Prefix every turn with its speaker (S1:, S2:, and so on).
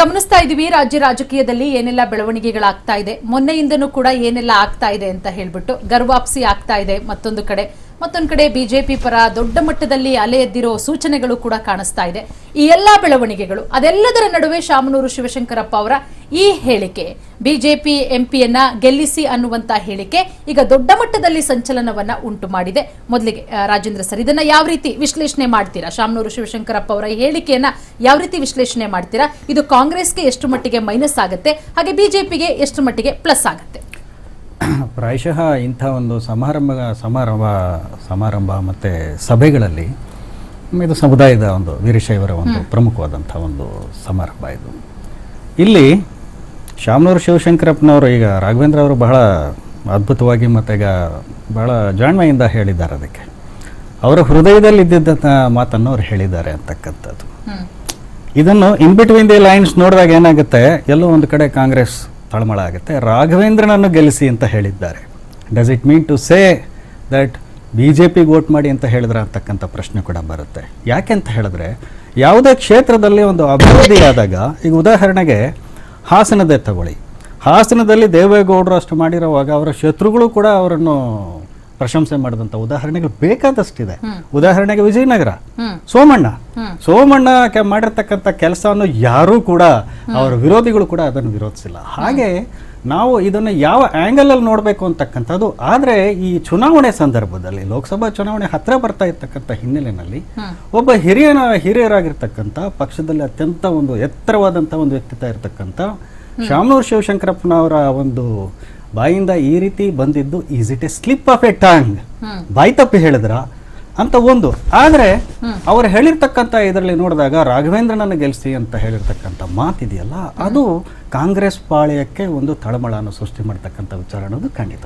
S1: ಗಮನಿಸ್ತಾ ಇದೀವಿ, ರಾಜ್ಯ ರಾಜಕೀಯದಲ್ಲಿ ಏನೆಲ್ಲ ಬೆಳವಣಿಗೆಗಳಾಗ್ತಾ ಇದೆ. ಮೊನ್ನೆಯಿಂದನೂ ಕೂಡ ಏನೆಲ್ಲ ಆಗ್ತಾ ಇದೆ ಅಂತ ಹೇಳ್ಬಿಟ್ಟು ಗರ್ವಾಪ್ಸಿ ಆಗ್ತಾ ಇದೆ ಮತ್ತೊಂದು ಕಡೆ. ಮತ್ತೊಂದು ಕಡೆ ಬಿಜೆಪಿ ಪರ ದೊಡ್ಡ ಮಟ್ಟದಲ್ಲಿ ಅಲೆ ಎದ್ದಿರೋ ಸೂಚನೆಗಳು ಕೂಡ ಕಾಣಿಸ್ತಾ ಇದೆ. ಈ ಎಲ್ಲಾ ಬೆಳವಣಿಗೆಗಳು, ಅದೆಲ್ಲದರ ನಡುವೆ ಶಾಮನೂರು ಶಿವಶಂಕರಪ್ಪ ಅವರ ಈ ಹೇಳಿಕೆ, ಬಿಜೆಪಿ ಎಂಪಿಯನ್ನ ಗೆಲ್ಲಿಸಿ ಅನ್ನುವಂತ ಹೇಳಿಕೆ ಈಗ ದೊಡ್ಡ ಮಟ್ಟದಲ್ಲಿ ಸಂಚಲನವನ್ನ ಉಂಟು ಮಾಡಿದೆ. ಮೊದಲಿಗೆ ರಾಜೇಂದ್ರ ಸರ್, ಇದನ್ನ ಯಾವ ರೀತಿ ವಿಶ್ಲೇಷಣೆ ಮಾಡ್ತೀರಾ? ಶಾಮನೂರು ಶಿವಶಂಕರಪ್ಪ ಅವರ ಹೇಳಿಕೆಯನ್ನ ಯಾವ ರೀತಿ ವಿಶ್ಲೇಷಣೆ ಮಾಡ್ತೀರಾ? ಇದು ಕಾಂಗ್ರೆಸ್ಗೆ ಎಷ್ಟು ಮಟ್ಟಿಗೆ ಮೈನಸ್ ಆಗುತ್ತೆ? ಹಾಗೆ ಬಿಜೆಪಿಗೆ ಎಷ್ಟು ಮಟ್ಟಿಗೆ ಪ್ಲಸ್ ಆಗುತ್ತೆ?
S2: ಪ್ರಾಯಶಃ ಇಂಥ ಒಂದು ಸಮಾರಂಭ ಸಮಾರಂಭ ಸಮಾರಂಭ ಮತ್ತು ಸಭೆಗಳಲ್ಲಿ ಇದು ಸಮುದಾಯದ ಒಂದು ವೀರಶೈವರ ಒಂದು ಪ್ರಮುಖವಾದಂಥ ಒಂದು ಸಮಾರಂಭ ಇದು. ಇಲ್ಲಿ ಶಾಮನೂರು ಶಿವಶಂಕರಪ್ಪನವರು ಈಗ ರಾಘವೇಂದ್ರ ಅವರು ಬಹಳ ಅದ್ಭುತವಾಗಿ ಮತ್ತು ಈಗ ಬಹಳ ಜಾಣ್ಮೆಯಿಂದ ಹೇಳಿದ್ದಾರೆ ಅದಕ್ಕೆ. ಅವರ ಹೃದಯದಲ್ಲಿ ಇದ್ದಿದ್ದಂಥ ಮಾತನ್ನು ಅವ್ರು ಹೇಳಿದ್ದಾರೆ ಅಂತಕ್ಕಂಥದ್ದು. ಇದನ್ನು ಇನ್ ಬಿಟ್ವೀನ್ ದಿ ಲೈನ್ಸ್ ನೋಡಿದಾಗ ಏನಾಗುತ್ತೆ? ಎಲ್ಲೋ ಒಂದು ಕಡೆ ಕಾಂಗ್ರೆಸ್ ತಳಮಳ ಆಗುತ್ತೆ. ರಾಘವೇಂದ್ರನನ್ನು ಗೆಲ್ಲಿಸಿ ಅಂತ ಹೇಳಿದ್ದಾರೆ. Does it mean to say that B J ಪಿಗೆ ವೋಟ್ ಮಾಡಿ ಅಂತ ಹೇಳಿದ್ರೆ ಅಂತಕ್ಕಂಥ ಪ್ರಶ್ನೆ ಕೂಡ ಬರುತ್ತೆ. ಯಾಕೆ ಅಂತ ಹೇಳಿದ್ರೆ, ಯಾವುದೇ ಕ್ಷೇತ್ರದಲ್ಲಿ ಒಂದು ಅಭಿವೃದ್ಧಿ ಆದಾಗ, ಈಗ ಉದಾಹರಣೆಗೆ ಹಾಸನದೇ ತಗೊಳ್ಳಿ. ಹಾಸನದಲ್ಲಿ ದೇವೇಗೌಡರು ಅಷ್ಟು ಮಾಡಿರುವಾಗ ಅವರ ಶತ್ರುಗಳು ಕೂಡ ಅವರನ್ನು ಪ್ರಶಂಸೆ ಮಾಡಿದಂತ ಉದಾಹರಣೆಗಳು ಬೇಕಾದಷ್ಟಿದೆ ಉದಾಹರಣೆಗೆ ವಿಜಯನಗರ. ಸೋಮಣ್ಣ. ಸೋಮಣ್ಣ ಮಾಡಿರ್ತಕ್ಕಂತ ಕೆಲಸ ಕೆಲಸವನ್ನು ಯಾರೂ ಕೂಡ ಅವರ ವಿರೋಧಿಗಳು ಕೂಡ ಅದನ್ನು ವಿರೋಧಿಸಿಲ್ಲ. ಹಾಗೆ ನಾವು ಇದನ್ನು ಯಾವ ಆಂಗಲ್ ಅಲ್ಲಿ ನೋಡಬೇಕು ಅಂತಕ್ಕಂಥದ್ದು ಆದರೆ ಈ ಚುನಾವಣೆ ಸಂದರ್ಭದಲ್ಲಿ ಲೋಕಸಭಾ ಚುನಾವಣೆ ಹತ್ತಿರ ಬರ್ತಾ ಇರ್ತಕ್ಕಂಥ ಹಿನ್ನೆಲೆಯಲ್ಲಿ. ಒಬ್ಬ ಹಿರಿಯ ಹಿರಿಯರಾಗಿರ್ತಕ್ಕಂಥ ಪಕ್ಷದಲ್ಲಿ ಅತ್ಯಂತ ಒಂದು ಎತ್ತರವಾದಂಥ ಒಂದು ವ್ಯಕ್ತಿತ್ವ ಇರತಕ್ಕಂಥ ಶಾಮನೂರು ಶಿವಶಂಕರಪ್ಪನವರ ಒಂದು ಬಾಯಿಂದ ಈ ರೀತಿ ಬಂದಿದ್ದು is it a slip of a tongue. ಬಾಯಿ ತಪ್ಪಿ ಹೇಳಿದ್ರ? ಅಂತ ಒಂದು. ಆದರೆ ಅವರು ಹೇಳಿರ್ತಕ್ಕಂಥ ಇದರಲ್ಲಿ ನೋಡಿದಾಗ ರಾಘವೇಂದ್ರನನ್ನು ಗೆಲ್ಸಿ ಅಂತ ಹೇಳಿರ್ತಕ್ಕಂಥ ಮಾತಿದೆಯಲ್ಲ ಅದು ಕಾಂಗ್ರೆಸ್ ಪಾಳ್ಯಕ್ಕೆ ಒಂದು ತಳಮಳನ ಸೃಷ್ಟಿ ಮಾಡ್ತಕ್ಕಂಥ ವಿಚಾರ ಅನ್ನೋದು ಖಂಡಿತ.